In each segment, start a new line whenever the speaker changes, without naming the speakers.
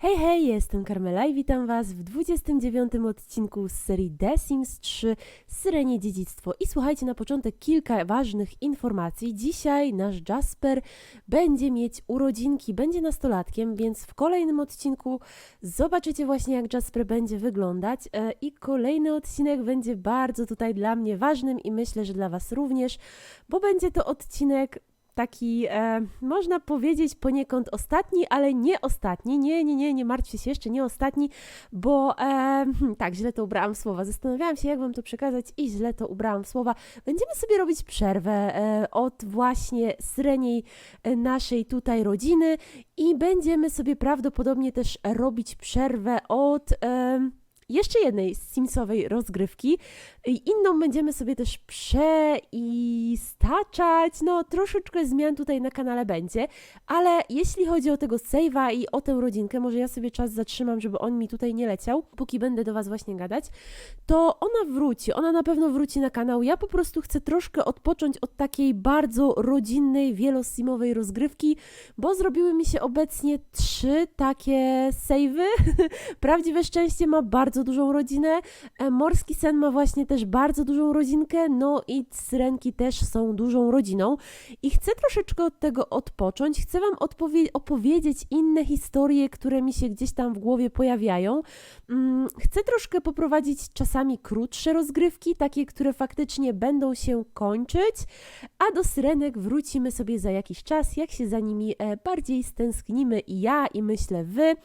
Hej, hej, jestem Carmela i witam Was w 29 odcinku z serii The Sims 3 Syrenie Dziedzictwo. I słuchajcie, na początek kilka ważnych informacji. Dzisiaj nasz Jasper będzie mieć urodzinki, będzie nastolatkiem, więc w kolejnym odcinku zobaczycie właśnie jak Jasper będzie wyglądać. E, I kolejny odcinek będzie bardzo tutaj dla mnie ważnym i myślę, że dla Was również, bo będzie to odcinek taki, e, można powiedzieć, poniekąd ostatni, ale nie ostatni. Nie, nie, nie, nie martwcie się jeszcze, nie ostatni, bo e, hmm, tak, źle to ubrałam w słowa. Zastanawiałam się, jak wam to przekazać i źle to ubrałam w słowa. Będziemy sobie robić przerwę e, od właśnie sreniej e, naszej tutaj rodziny i będziemy sobie prawdopodobnie też robić przerwę od. E, jeszcze jednej Simsowej rozgrywki. Inną będziemy sobie też przeistaczać. No, troszeczkę zmian tutaj na kanale będzie, ale jeśli chodzi o tego save'a i o tę rodzinkę, może ja sobie czas zatrzymam, żeby on mi tutaj nie leciał, póki będę do Was właśnie gadać, to ona wróci. Ona na pewno wróci na kanał. Ja po prostu chcę troszkę odpocząć od takiej bardzo rodzinnej, wielosimowej rozgrywki, bo zrobiły mi się obecnie trzy takie save'y. Prawdziwe szczęście ma bardzo dużą rodzinę, e, Morski Sen ma właśnie też bardzo dużą rodzinkę, no i Syrenki też są dużą rodziną. I chcę troszeczkę od tego odpocząć, chcę Wam opowiedzieć inne historie, które mi się gdzieś tam w głowie pojawiają. Mm, Chcę troszkę poprowadzić czasami krótsze rozgrywki, takie, które faktycznie będą się kończyć, a do Syrenek wrócimy sobie za jakiś czas, jak się za nimi e, bardziej stęsknimy i ja, i myślę Wy.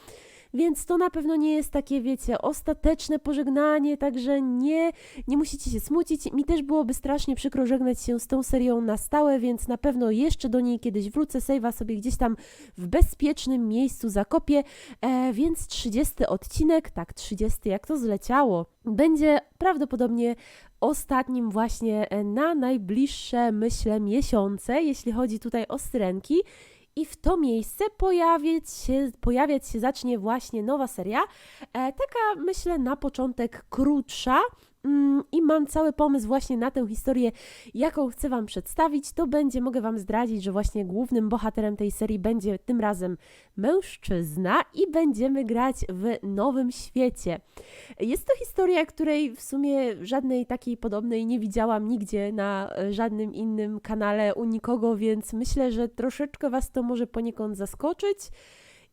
Więc to na pewno nie jest takie, wiecie, ostateczne pożegnanie, także nie, nie musicie się smucić. Mi też byłoby strasznie przykro żegnać się z tą serią na stałe, więc na pewno jeszcze do niej kiedyś wrócę. Save'a sobie gdzieś tam w bezpiecznym miejscu zakopię. E, więc 30 odcinek, tak, 30, jak to zleciało, będzie prawdopodobnie ostatnim właśnie na najbliższe, myślę, miesiące, jeśli chodzi tutaj o syrenki. I w to miejsce pojawiać się, pojawiać się zacznie właśnie nowa seria. E, taka, myślę, na początek krótsza. Mm, I mam cały pomysł właśnie na tę historię, jaką chcę Wam przedstawić. To będzie, mogę Wam zdradzić, że właśnie głównym bohaterem tej serii będzie tym razem mężczyzna i będziemy grać w nowym świecie. Jest to historia, której w sumie żadnej takiej podobnej nie widziałam nigdzie na e, żadnym innym kanale u nikogo, więc myślę, że troszeczkę Was to może poniekąd zaskoczyć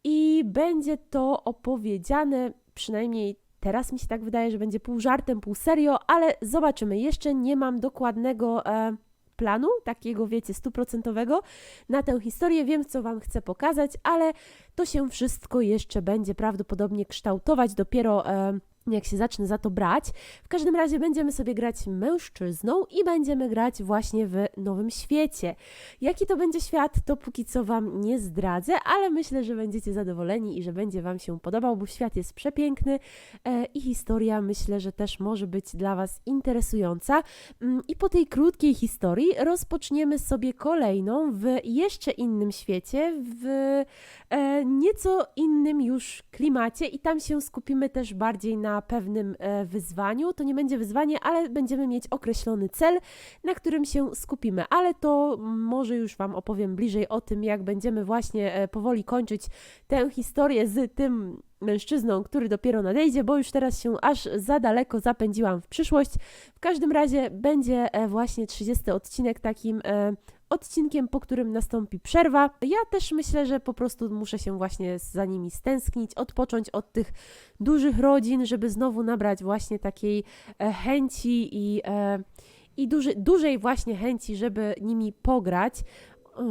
i będzie to opowiedziane przynajmniej Teraz mi się tak wydaje, że będzie pół żartem, pół serio, ale zobaczymy. Jeszcze nie mam dokładnego e, planu, takiego wiecie, stuprocentowego na tę historię. Wiem, co Wam chcę pokazać, ale to się wszystko jeszcze będzie prawdopodobnie kształtować dopiero. E, jak się zacznę za to brać. W każdym razie będziemy sobie grać mężczyzną i będziemy grać właśnie w nowym świecie. Jaki to będzie świat, to póki co Wam nie zdradzę, ale myślę, że będziecie zadowoleni i że będzie Wam się podobał, bo świat jest przepiękny e, i historia myślę, że też może być dla Was interesująca. Mm, I po tej krótkiej historii rozpoczniemy sobie kolejną w jeszcze innym świecie, w nieco innym już klimacie i tam się skupimy też bardziej na pewnym e, wyzwaniu. To nie będzie wyzwanie, ale będziemy mieć określony cel, na którym się skupimy. Ale to może już Wam opowiem bliżej o tym, jak będziemy właśnie e, powoli kończyć tę historię z tym mężczyzną, który dopiero nadejdzie, bo już teraz się aż za daleko zapędziłam w przyszłość. W każdym razie będzie e, właśnie 30 odcinek takim e, odcinkiem, po którym nastąpi przerwa. Ja też myślę, że po prostu muszę się właśnie za nimi stęsknić, odpocząć od tych dużych rodzin, żeby znowu nabrać właśnie takiej e, chęci i, e, i duży, dużej właśnie chęci, żeby nimi pograć.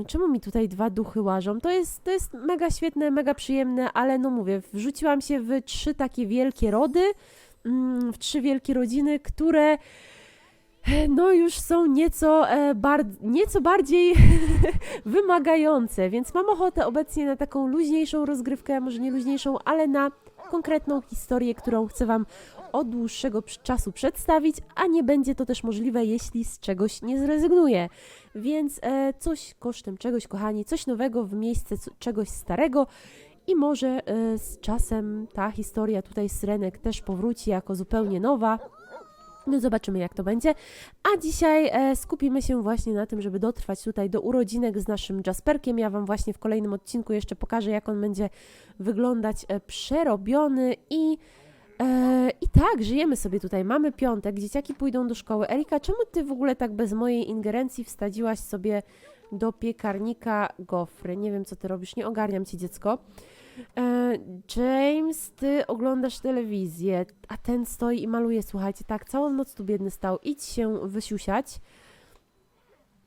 Czemu mi tutaj dwa duchy łażą? To jest, to jest mega świetne, mega przyjemne, ale no mówię, wrzuciłam się w trzy takie wielkie rody, mm, w trzy wielkie rodziny, które no już są nieco, e, bar- nieco bardziej wymagające, więc mam ochotę obecnie na taką luźniejszą rozgrywkę, może nie luźniejszą, ale na konkretną historię, którą chcę Wam od dłuższego czasu przedstawić, a nie będzie to też możliwe, jeśli z czegoś nie zrezygnuję. Więc e, coś kosztem czegoś, kochani, coś nowego w miejsce czegoś starego. I może e, z czasem ta historia tutaj z Syrenek też powróci jako zupełnie nowa. No zobaczymy jak to będzie. A dzisiaj e, skupimy się właśnie na tym, żeby dotrwać tutaj do urodzinek z naszym Jasperkiem. Ja Wam właśnie w kolejnym odcinku jeszcze pokażę, jak on będzie wyglądać e, przerobiony i e, i tak, żyjemy sobie tutaj. Mamy piątek, dzieciaki pójdą do szkoły. Erika, czemu ty w ogóle tak bez mojej ingerencji wstadziłaś sobie do piekarnika gofry? Nie wiem, co ty robisz, nie ogarniam ci dziecko. E, James, ty oglądasz telewizję, a ten stoi i maluje, słuchajcie, tak, całą noc tu biedny stał. Idź się wysiusiać.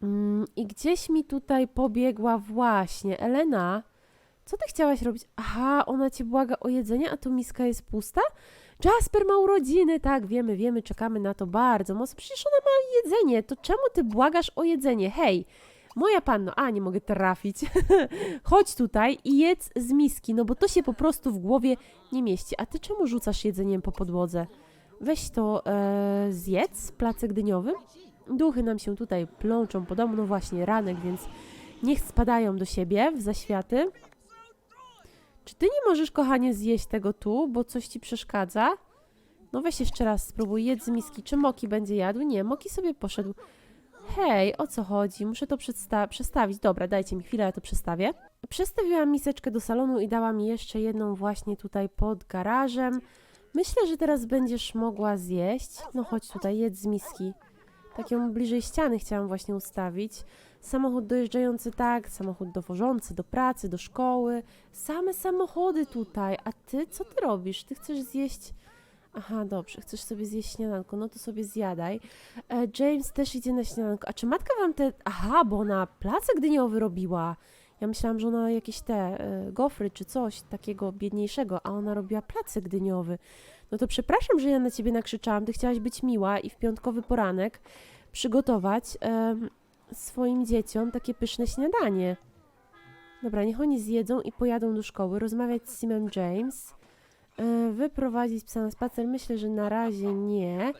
Mm, I gdzieś mi tutaj pobiegła właśnie Elena. Co ty chciałaś robić? Aha, ona cię błaga o jedzenie, a tu miska jest pusta? Jasper ma urodziny, tak, wiemy, wiemy, czekamy na to bardzo mocno. Przecież ona ma jedzenie, to czemu ty błagasz o jedzenie? Hej, moja panno, a nie mogę trafić. Chodź tutaj i jedz z miski, no bo to się po prostu w głowie nie mieści. A ty czemu rzucasz jedzeniem po podłodze? Weź to e, zjedz, placek dyniowy. Duchy nam się tutaj plączą po domu, no właśnie, ranek, więc niech spadają do siebie w zaświaty. Czy ty nie możesz, kochanie, zjeść tego tu, bo coś ci przeszkadza? No weź jeszcze raz spróbuj, jedz z miski. Czy Moki będzie jadł? Nie, Moki sobie poszedł. Hej, o co chodzi? Muszę to przestawić. Dobra, dajcie mi chwilę, ja to przestawię. Przestawiłam miseczkę do salonu i dałam jeszcze jedną właśnie tutaj pod garażem. Myślę, że teraz będziesz mogła zjeść. No chodź tutaj, jedz z miski. Tak ją bliżej ściany chciałam właśnie ustawić. Samochód dojeżdżający tak, samochód dowożący do pracy, do szkoły. Same samochody tutaj. A ty, co ty robisz? Ty chcesz zjeść... Aha, dobrze, chcesz sobie zjeść śniadanko, no to sobie zjadaj. E, James też idzie na śniadanko. A czy matka wam te... Aha, bo ona placek dyniowy robiła. Ja myślałam, że ona jakieś te e, gofry czy coś takiego biedniejszego, a ona robiła placek dyniowy. No to przepraszam, że ja na ciebie nakrzyczałam. Ty chciałaś być miła i w piątkowy poranek przygotować em, swoim dzieciom takie pyszne śniadanie. Dobra, niech oni zjedzą i pojadą do szkoły, rozmawiać z Simem James, e, wyprowadzić psa na spacer. Myślę, że na razie nie.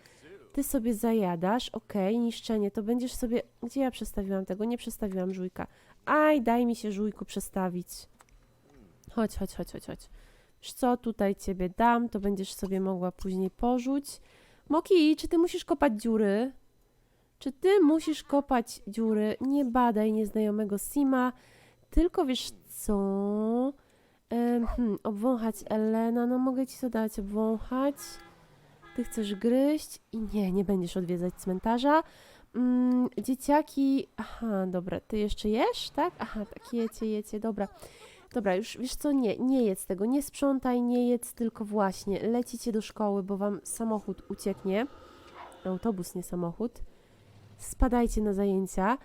Ty sobie zajadasz, okej, niszczenie, to będziesz sobie... Gdzie ja przestawiłam tego? Nie przestawiłam żujka. Aj, daj mi się żujku przestawić. Chodź, chodź, chodź, chodź, chodź. Wiesz co, tutaj ciebie dam, to będziesz sobie mogła później porzuć. Moki, czy ty musisz kopać dziury? Czy ty musisz kopać dziury? Nie badaj nieznajomego Sima, tylko wiesz co? Hmm, obwąchać Elena, no mogę ci to dać, obwąchać. Ty chcesz gryźć i nie, nie będziesz odwiedzać cmentarza. Mm, dzieciaki, aha, dobra, ty jeszcze jesz, tak? Aha, tak, jecie, jecie, dobra. Dobra, już wiesz co, nie, nie jedz tego, nie sprzątaj, nie jedz, tylko właśnie lecicie do szkoły, bo wam samochód ucieknie. Autobus, nie samochód. Spadajcie na zajęcia.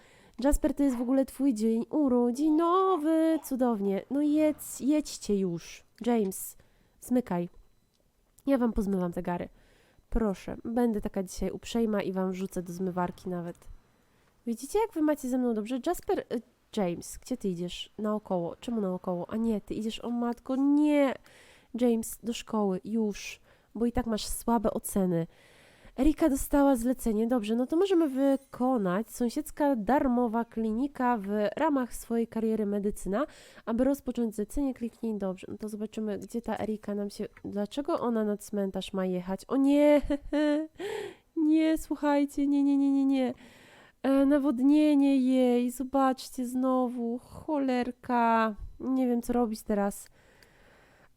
Jasper, to jest w ogóle twój dzień urodzinowy, cudownie. No jedz, jedźcie już. James, zmykaj. Ja wam pozmywam te gary. Proszę, będę taka dzisiaj uprzejma i wam wrzucę do zmywarki nawet. Widzicie, jak wy macie ze mną dobrze? Jasper, y, James, gdzie ty idziesz? Naokoło. Czemu naokoło? A nie, ty idziesz, o matko, nie! James, do szkoły, już, bo i tak masz słabe oceny. Erika dostała zlecenie, dobrze, no to możemy wykonać sąsiedzka darmowa klinika w ramach swojej kariery medycyna. Aby rozpocząć zlecenie, kliknij dobrze. No to zobaczymy, gdzie ta Erika nam się... Dlaczego ona na cmentarz ma jechać? O nie! nie, słuchajcie, nie, nie, nie, nie, nie. E, nawodnienie jej, zobaczcie znowu, cholerka. Nie wiem, co robić teraz.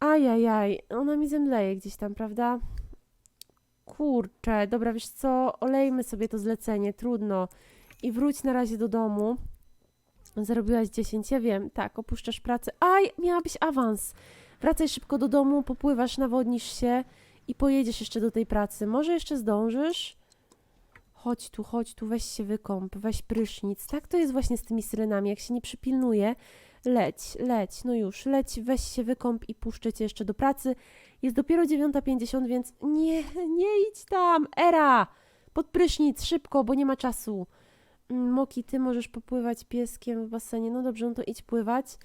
Ajajaj, ona mi zemdleje gdzieś tam, prawda? Kurczę, dobra, wiesz co, olejmy sobie to zlecenie, trudno. I wróć na razie do domu. Zarobiłaś 10, ja wiem, tak, opuszczasz pracę. Aj, miałabyś awans. Wracaj szybko do domu, popływasz, nawodnisz się i pojedziesz jeszcze do tej pracy. Może jeszcze zdążysz? Chodź tu, chodź tu, weź się wykąp, weź prysznic. Tak to jest właśnie z tymi syrenami, jak się nie przypilnuje. Leć, leć, no już, leć, weź się wykąp i puszczę cię jeszcze do pracy. Jest dopiero 9.50, więc nie, nie idź tam, Era! Pod prysznic, szybko, bo nie ma czasu. Mm, Moki, ty możesz popływać pieskiem w basenie. No dobrze, no to idź pływać.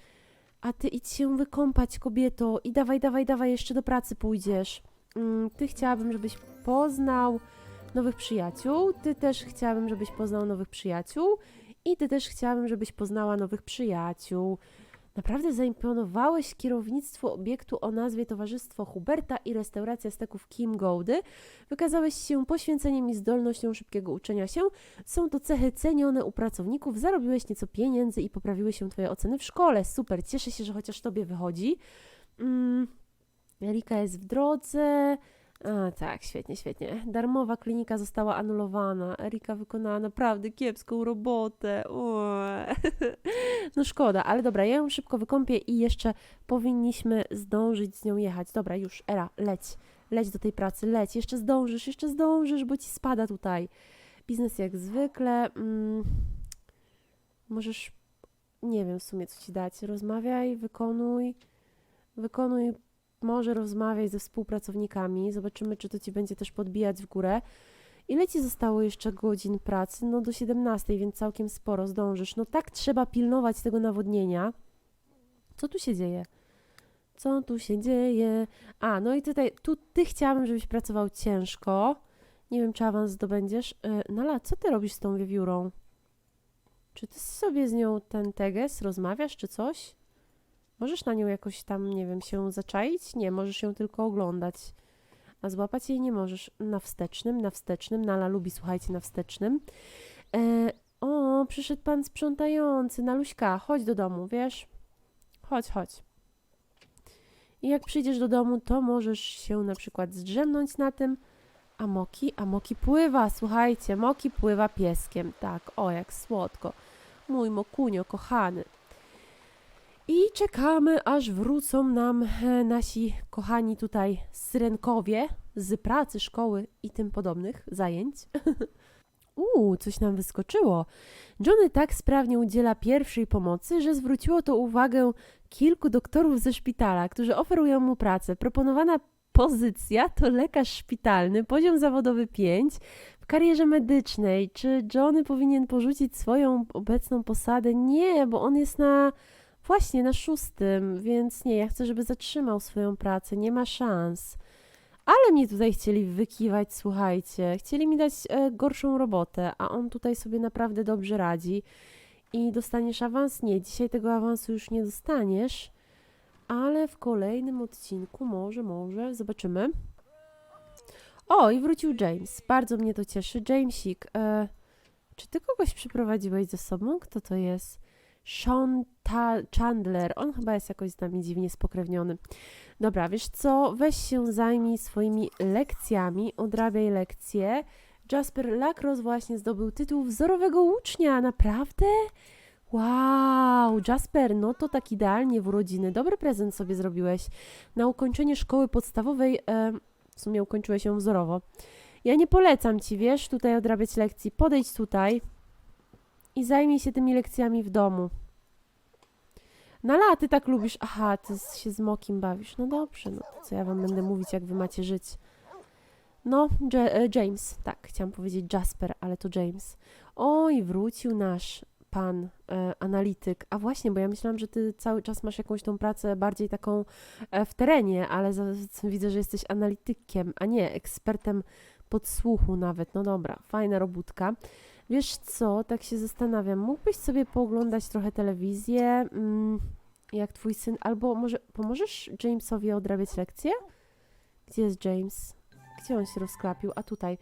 A ty idź się wykąpać, kobieto. I dawaj, dawaj, dawaj, jeszcze do pracy pójdziesz. Mm, Ty chciałabym, żebyś poznał nowych przyjaciół. Ty też chciałabym, żebyś poznał nowych przyjaciół. I ty też chciałabym, żebyś poznała nowych przyjaciół. Naprawdę zaimponowałeś kierownictwu obiektu o nazwie Towarzystwo Huberta i Restauracja Steków Kim Gołdy. Wykazałeś się poświęceniem i zdolnością szybkiego uczenia się. Są to cechy cenione u pracowników. Zarobiłeś nieco pieniędzy i poprawiły się Twoje oceny w szkole. Super, cieszę się, że chociaż Tobie wychodzi. Mm, Erika jest w drodze. A, tak, świetnie, świetnie. Darmowa klinika została anulowana. Erika wykonała naprawdę kiepską robotę. O. No szkoda, ale dobra, ja ją szybko wykąpię i jeszcze powinniśmy zdążyć z nią jechać. Dobra, już, Era, leć. Leć do tej pracy, leć. Jeszcze zdążysz, jeszcze zdążysz, bo ci spada tutaj. Biznes jak zwykle. Mm, możesz, nie wiem w sumie co ci dać. Rozmawiaj, wykonuj. Wykonuj może rozmawiaj ze współpracownikami, zobaczymy, czy to ci będzie też podbijać w górę. Ile ci zostało jeszcze godzin pracy? No do 17, więc całkiem sporo zdążysz. No tak trzeba pilnować tego nawodnienia. Co tu się dzieje? Co tu się dzieje? A, no i tutaj, tu ty chciałabym, żebyś pracował ciężko. Nie wiem, czy awans zdobędziesz. Yy, Nala, co ty robisz z tą wiewiórą? Czy ty sobie z nią ten teges rozmawiasz, czy coś? Możesz na nią jakoś tam, nie wiem, się zaczaić? Nie, możesz ją tylko oglądać. A złapać jej nie możesz. Na wstecznym, na wstecznym. Nala lubi, słuchajcie, na wstecznym. E, o, przyszedł pan sprzątający. Naluśka, chodź do domu, wiesz? Chodź, chodź. I jak przyjdziesz do domu, to możesz się na przykład zdrzemnąć na tym. A Moki? A Moki pływa, słuchajcie, Moki pływa pieskiem. Tak, o, jak słodko. Mój Mokunio, kochany. I czekamy, aż wrócą nam e, nasi kochani tutaj syrenkowie z pracy, szkoły i tym podobnych zajęć. Uuu, coś nam wyskoczyło. Johnny tak sprawnie udziela pierwszej pomocy, że zwróciło to uwagę kilku doktorów ze szpitala, którzy oferują mu pracę. Proponowana pozycja to lekarz szpitalny, poziom zawodowy 5 w karierze medycznej. Czy Johnny powinien porzucić swoją obecną posadę? Nie, bo on jest na Właśnie na szóstym, więc nie, ja chcę, żeby zatrzymał swoją pracę, nie ma szans. Ale mnie tutaj chcieli wykiwać, słuchajcie. Chcieli mi dać e, gorszą robotę, a on tutaj sobie naprawdę dobrze radzi. I dostaniesz awans? Nie, dzisiaj tego awansu już nie dostaniesz, ale w kolejnym odcinku może, może, zobaczymy. O, i wrócił James. Bardzo mnie to cieszy. Jamesik, e, czy ty kogoś przyprowadziłeś ze sobą? Kto to jest? Sean Ta- Chandler. On chyba jest jakoś z nami dziwnie spokrewniony. Dobra, wiesz co? Weź się zajmij swoimi lekcjami, odrabiaj lekcje. Jasper Lacrosse właśnie zdobył tytuł wzorowego ucznia. Naprawdę? Wow, Jasper, no to tak idealnie w urodziny. Dobry prezent sobie zrobiłeś. Na ukończenie szkoły podstawowej, e, w sumie ukończyłeś ją wzorowo. Ja nie polecam ci, wiesz, tutaj odrabiać lekcji. Podejdź tutaj i zajmij się tymi lekcjami w domu. Na lat ty tak lubisz. Aha, ty się z Mokim bawisz. No dobrze, no to co ja wam będę mówić, jak wy macie żyć. No, e, James, tak, chciałam powiedzieć Jasper, ale to James. Oj, wrócił nasz pan e, analityk. A właśnie, bo ja myślałam, że ty cały czas masz jakąś tą pracę bardziej taką e, w terenie, ale za, widzę, że jesteś analitykiem, a nie ekspertem podsłuchu nawet. No dobra, fajna robótka. Wiesz co, tak się zastanawiam, mógłbyś sobie pooglądać trochę telewizję, mm, jak twój syn, albo może pomożesz Jamesowi odrabiać lekcje? Gdzie jest James? Gdzie on się rozklapił? A tutaj.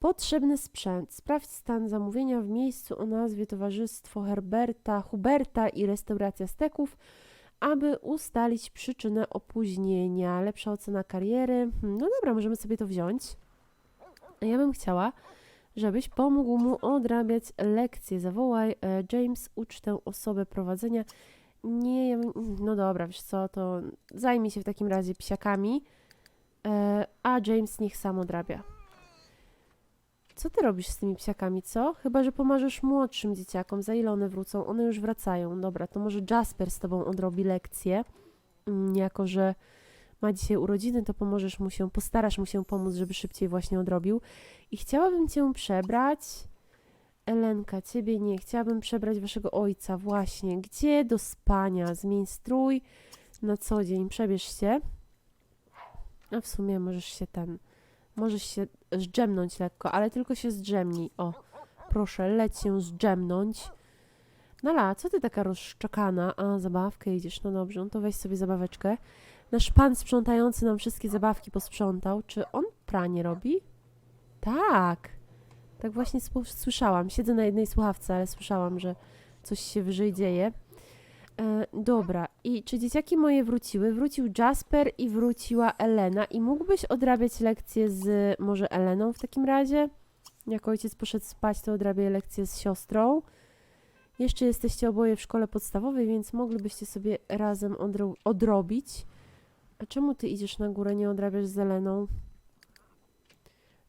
Potrzebny sprzęt. Sprawdź stan zamówienia w miejscu o nazwie Towarzystwo Herberta, Huberta i Restauracja Steków, aby ustalić przyczynę opóźnienia. Lepsza ocena kariery. Hmm, No dobra, możemy sobie to wziąć. Ja bym chciała, żebyś pomógł mu odrabiać lekcje. Zawołaj e, James, ucz tę osobę prowadzenia. Nie, no dobra, wiesz co, to zajmij się w takim razie psiakami, e, a James niech sam odrabia. Co ty robisz z tymi psiakami, co? Chyba, że pomożesz młodszym dzieciakom. Za ile one wrócą? One już wracają. Dobra, to może Jasper z tobą odrobi lekcję. Mm, Jako, że ma dzisiaj urodziny, to pomożesz mu się, postarasz mu się pomóc, żeby szybciej właśnie odrobił. I chciałabym cię przebrać. Elenka, ciebie nie. Chciałabym przebrać waszego ojca, właśnie. Gdzie do spania? Zmień strój na co dzień. Przebierz się. A w sumie możesz się ten. Możesz się zdrzemnąć lekko, ale tylko się zdrzemnij. O, proszę, leć się zdrzemnąć. Nala, co ty taka rozszczekana? A, zabawkę idziesz, no dobrze, no to weź sobie zabaweczkę. Nasz pan sprzątający nam wszystkie zabawki posprzątał. Czy on pranie robi? Tak. Tak właśnie słyszałam. Siedzę na jednej słuchawce, ale słyszałam, że coś się wyżej dzieje. E, dobra, i czy dzieciaki moje wróciły? Wrócił Jasper i wróciła Elena. I mógłbyś odrabiać lekcje z może Eleną w takim razie? Jak ojciec poszedł spać, to odrabiaj lekcje z siostrą. Jeszcze jesteście oboje w szkole podstawowej, więc moglibyście sobie razem odro- odrobić. A czemu ty idziesz na górę, nie odrabiasz z Eleną?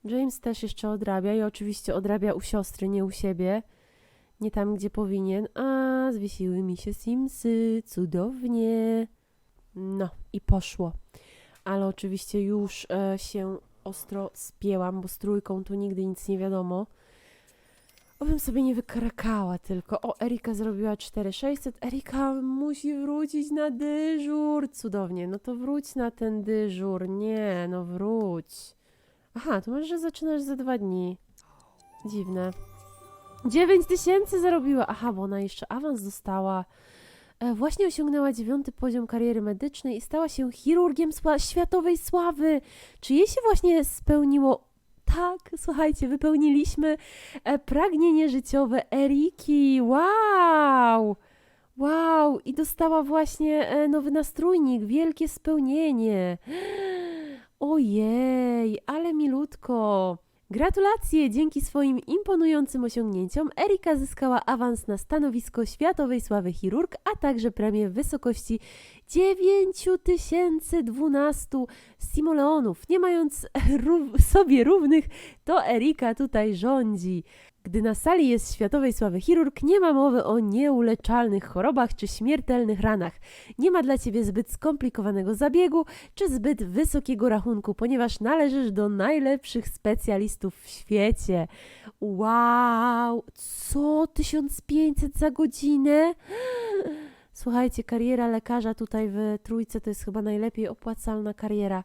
James też jeszcze odrabia i oczywiście odrabia u siostry, nie u siebie. Nie tam, gdzie powinien. A, zwiesiły mi się Simsy, cudownie. No i poszło. Ale oczywiście już e, się ostro spięłam, bo z trójką tu nigdy nic nie wiadomo. Obym sobie nie wykrakała tylko. O, Erika zrobiła 4600. Erika musi wrócić na dyżur. Cudownie. No to wróć na ten dyżur. Nie, no wróć. Aha, to może że zaczynasz za dwa dni. Dziwne. 9000 zarobiła. Aha, bo ona jeszcze awans dostała. E, Właśnie osiągnęła dziewiąty poziom kariery medycznej i stała się chirurgiem światowej sławy. Czy jej się właśnie spełniło? Tak, słuchajcie, wypełniliśmy e, pragnienie życiowe Eriki. Wow! Wow! I dostała właśnie e, nowy nastrójnik, wielkie spełnienie. Ojej, ale milutko. Gratulacje! Dzięki swoim imponującym osiągnięciom Erika zyskała awans na stanowisko światowej sławy chirurg, a także premię w wysokości 9012 simoleonów. Nie mając rów- sobie równych, to Erika tutaj rządzi. Gdy na sali jest światowej sławy chirurg, nie ma mowy o nieuleczalnych chorobach czy śmiertelnych ranach. Nie ma dla ciebie zbyt skomplikowanego zabiegu czy zbyt wysokiego rachunku, ponieważ należysz do najlepszych specjalistów w świecie. Wow! Co? 1500 za godzinę? Słuchajcie, kariera lekarza tutaj w Trójce to jest chyba najlepiej opłacalna kariera.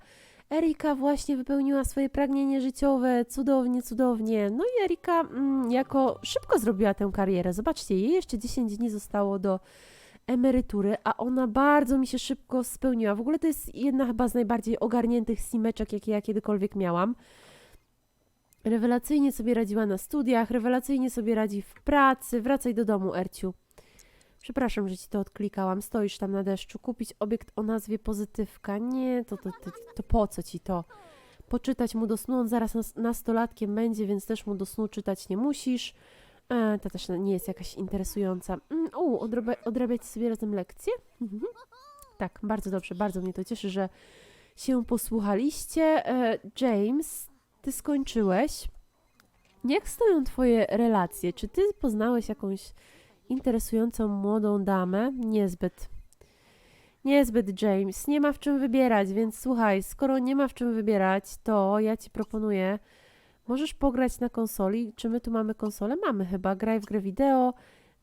Erika właśnie wypełniła swoje pragnienie życiowe, cudownie, cudownie. No i Erika mm, jako szybko zrobiła tę karierę. Zobaczcie, jej jeszcze 10 dni zostało do emerytury, a ona bardzo mi się szybko spełniła. W ogóle to jest jedna chyba z najbardziej ogarniętych simeczek, jakie ja kiedykolwiek miałam. Rewelacyjnie sobie radziła na studiach, rewelacyjnie sobie radzi w pracy. Wracaj do domu, Erciu. Przepraszam, że ci to odklikałam. Stoisz tam na deszczu. Kupić obiekt o nazwie pozytywka. Nie, to, to, to, to po co ci to? Poczytać mu do snu. On zaraz nas, nastolatkiem będzie, więc też mu do snu czytać nie musisz. E, to też nie jest jakaś interesująca. Mm, u, odrabia, odrabiać sobie razem lekcje? Mhm. Tak, bardzo dobrze. Bardzo mnie to cieszy, że się posłuchaliście. E, James, ty skończyłeś. Jak stoją twoje relacje? Czy ty poznałeś jakąś interesującą młodą damę? Niezbyt. Niezbyt, James. Nie ma w czym wybierać, więc słuchaj, skoro nie ma w czym wybierać, to ja ci proponuję, możesz pograć na konsoli. Czy my tu mamy konsolę? Mamy chyba. Graj w grę wideo,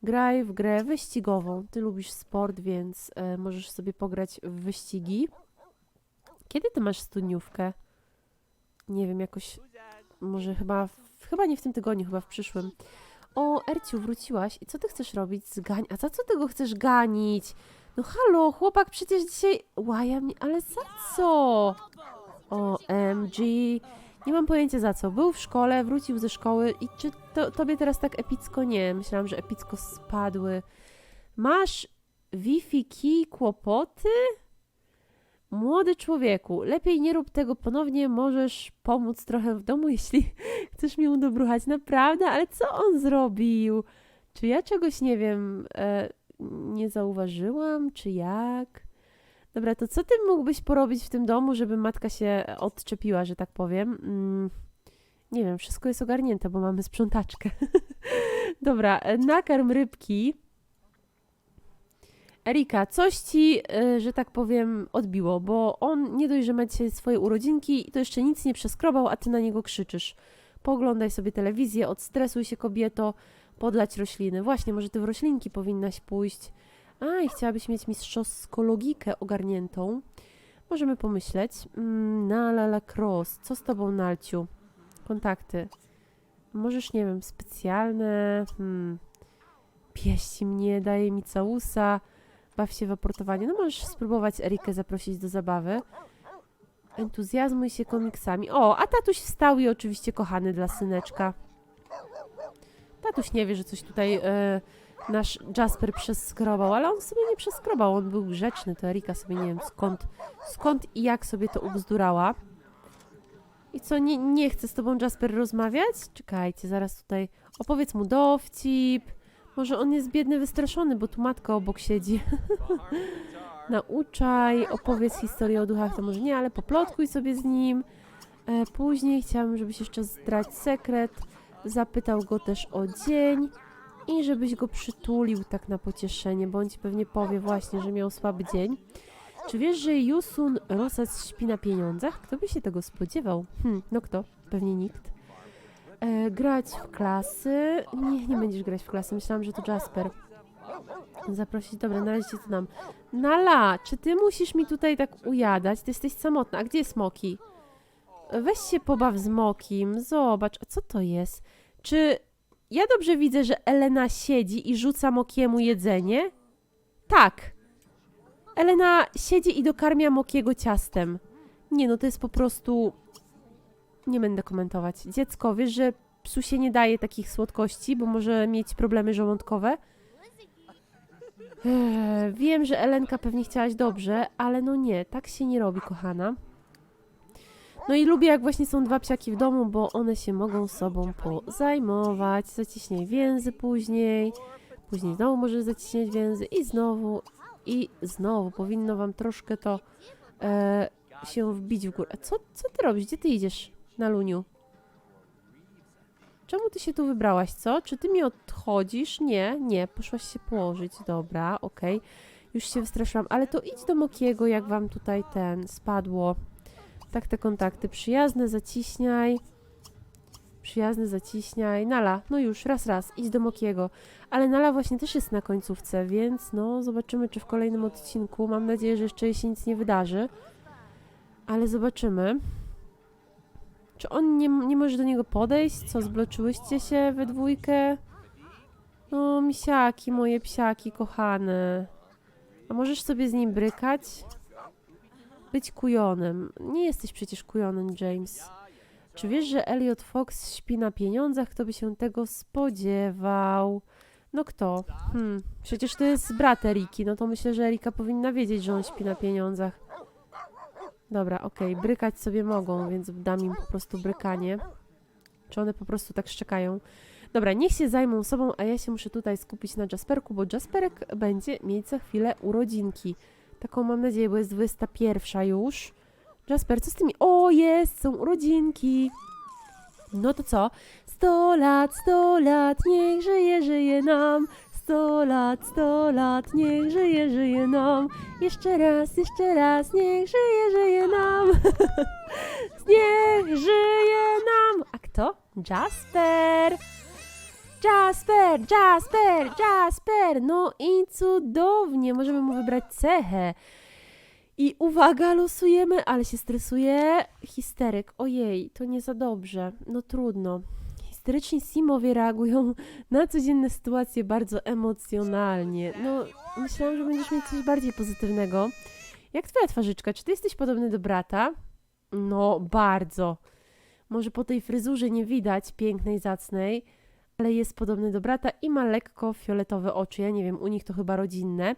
graj w grę wyścigową. Ty lubisz sport, więc e, możesz sobie pograć w wyścigi. Kiedy ty masz studniówkę? Nie wiem, jakoś może chyba, w, chyba nie w tym tygodniu, chyba w przyszłym. O, Erciu, wróciłaś i co ty chcesz robić? Zgań. A za co ty go chcesz ganić? No halo, chłopak przecież dzisiaj łaja mnie, ale za co? O, MG. Nie mam pojęcia za co. Był w szkole, wrócił ze szkoły i czy to, tobie teraz tak epicko? Nie, myślałam, że epicko spadły. Masz Wi-Fi kłopoty? Młody człowieku, lepiej nie rób tego ponownie, możesz pomóc trochę w domu, jeśli chcesz mi udobruchać. Naprawdę? Ale co on zrobił? Czy ja czegoś nie wiem, e, nie zauważyłam, czy jak? Dobra, to co ty mógłbyś porobić w tym domu, żeby matka się odczepiła, że tak powiem? Mm, nie wiem, wszystko jest ogarnięte, bo mamy sprzątaczkę. Dobra, e, nakarm rybki. Erika, coś ci, y, że tak powiem, odbiło, bo on nie dość, że ma dzisiaj swoje urodzinki i to jeszcze nic nie przeskrobał, a ty na niego krzyczysz. Pooglądaj sobie telewizję, odstresuj się kobieto, podlać rośliny. Właśnie, może ty w roślinki powinnaś pójść. A, i chciałabyś mieć mistrzowsko-logikę ogarniętą. Możemy pomyśleć. Mm, na la la cross. Co z tobą, Nalciu? Kontakty. Możesz, nie wiem, specjalne... Hmm. pieści mnie, daje mi całusa, baw się w aportowanie. No możesz spróbować Erikę zaprosić do zabawy. Entuzjazmuj się komiksami. O, a tatuś wstał i oczywiście kochany dla syneczka. Tatuś nie wie, że coś tutaj e, nasz Jasper przeskrobał, ale on sobie nie przeskrobał, on był grzeczny, to Erika sobie nie wiem skąd, skąd i jak sobie to ubzdurała. I co, nie, nie chce z tobą Jasper rozmawiać? Czekajcie, zaraz tutaj opowiedz mu dowcip. Może on jest biedny, wystraszony, bo tu matka obok siedzi. Nauczaj, opowiedz historię o duchach, to może nie, ale poplotkuj sobie z nim. E, później chciałabym, żebyś jeszcze zdrać sekret. Zapytał go też o dzień i żebyś go przytulił tak na pocieszenie, bo on ci pewnie powie właśnie, że miał słaby dzień. Czy wiesz, że Yusun Rosas śpi na pieniądzach? Kto by się tego spodziewał? Hm, no kto? Pewnie nikt. E, grać w klasy? Nie, nie będziesz grać w klasy. Myślałam, że to Jasper. Zaprosić, dobra, na razie tu nam. Nala, czy ty musisz mi tutaj tak ujadać? Ty jesteś samotna. A gdzie jest Moki? Weź się pobaw z Mokim. Zobacz, a co to jest? Czy ja dobrze widzę, że Elena siedzi i rzuca Mokiemu jedzenie? Tak. Elena siedzi i dokarmia Mokiego ciastem. Nie no, to jest po prostu... Nie będę komentować. Dziecko, wiesz, że psu się nie daje takich słodkości, bo może mieć problemy żołądkowe? Eee, wiem, że Elenka pewnie chciałaś dobrze, ale no nie, tak się nie robi, kochana. No i lubię, jak właśnie są dwa psiaki w domu, bo one się mogą sobą pozajmować. Zaciśnij więzy później, później znowu możesz zaciśniać więzy i znowu, i znowu. Powinno wam troszkę to e, się wbić w górę. Co, co ty robisz? Gdzie ty idziesz na luniu? Czemu ty się tu wybrałaś, co? Czy ty mi odchodzisz? Nie, nie, poszłaś się położyć. Dobra, okej. Już się wystraszyłam, ale to idź do Mokiego, jak wam tutaj ten spadło. Tak, te kontakty. Przyjazne, zaciśniaj. Przyjazny, zaciśniaj. Nala, no już, raz, raz, idź do Mokiego. Ale Nala właśnie też jest na końcówce, więc no, zobaczymy, czy w kolejnym odcinku. Mam nadzieję, że jeszcze jej się nic nie wydarzy. Ale zobaczymy. Czy on nie, nie może do niego podejść? Co, zbloczyłyście się we dwójkę? No, misiaki, moje psiaki kochane. A możesz sobie z nim brykać? Być kujonem. Nie jesteś przecież kujonem, James. Czy wiesz, że Elliot Fox śpi na pieniądzach? Kto by się tego spodziewał? No kto? Hmm, przecież to jest brat Eriki, no to myślę, że Erika powinna wiedzieć, że on śpi na pieniądzach. Dobra, okej, brykać sobie mogą, więc dam im po prostu brykanie. Czy one po prostu tak szczekają? Dobra, niech się zajmą sobą, a ja się muszę tutaj skupić na Jasperku, bo Jasperek będzie mieć za chwilę urodzinki. Taką mam nadzieję, bo jest 21 już. Jasper, co z tymi? O, jest, są urodzinki. No to co? 100 lat, 100 lat, niech żyje, żyje nam. 100 lat, 100 lat, niech żyje, żyje nam. Jeszcze raz, jeszcze raz, niech żyje, żyje nam. niech żyje nam. A kto? Jasper. Jasper, Jasper, Jasper. No i cudownie, możemy mu wybrać cechę. I uwaga, losujemy, ale się stresuje. Histeryk, ojej, to nie za dobrze. No trudno. Histeryczni Simowie reagują na codzienne sytuacje bardzo emocjonalnie. No, myślałam, że będziesz mieć coś bardziej pozytywnego. Jak twoja twarzyczka? Czy ty jesteś podobny do brata? No, bardzo. Może po tej fryzurze nie widać pięknej, zacnej, ale jest podobny do brata i ma lekko fioletowe oczy. Ja nie wiem, u nich to chyba rodzinne.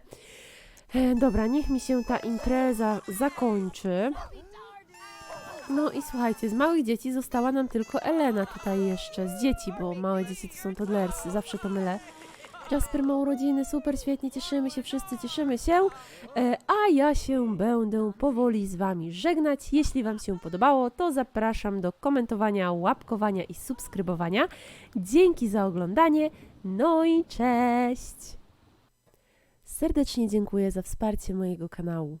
E, dobra, niech mi się ta impreza zakończy. No i słuchajcie, z małych dzieci została nam tylko Elena tutaj jeszcze, z dzieci, bo małe dzieci to są toddlersy, zawsze to mylę. Jasper ma urodziny, super, świetnie, cieszymy się, wszyscy cieszymy się, e, a ja się będę powoli z Wami żegnać. Jeśli Wam się podobało, to zapraszam do komentowania, łapkowania i subskrybowania. Dzięki za oglądanie, no i cześć! Serdecznie dziękuję za wsparcie mojego kanału.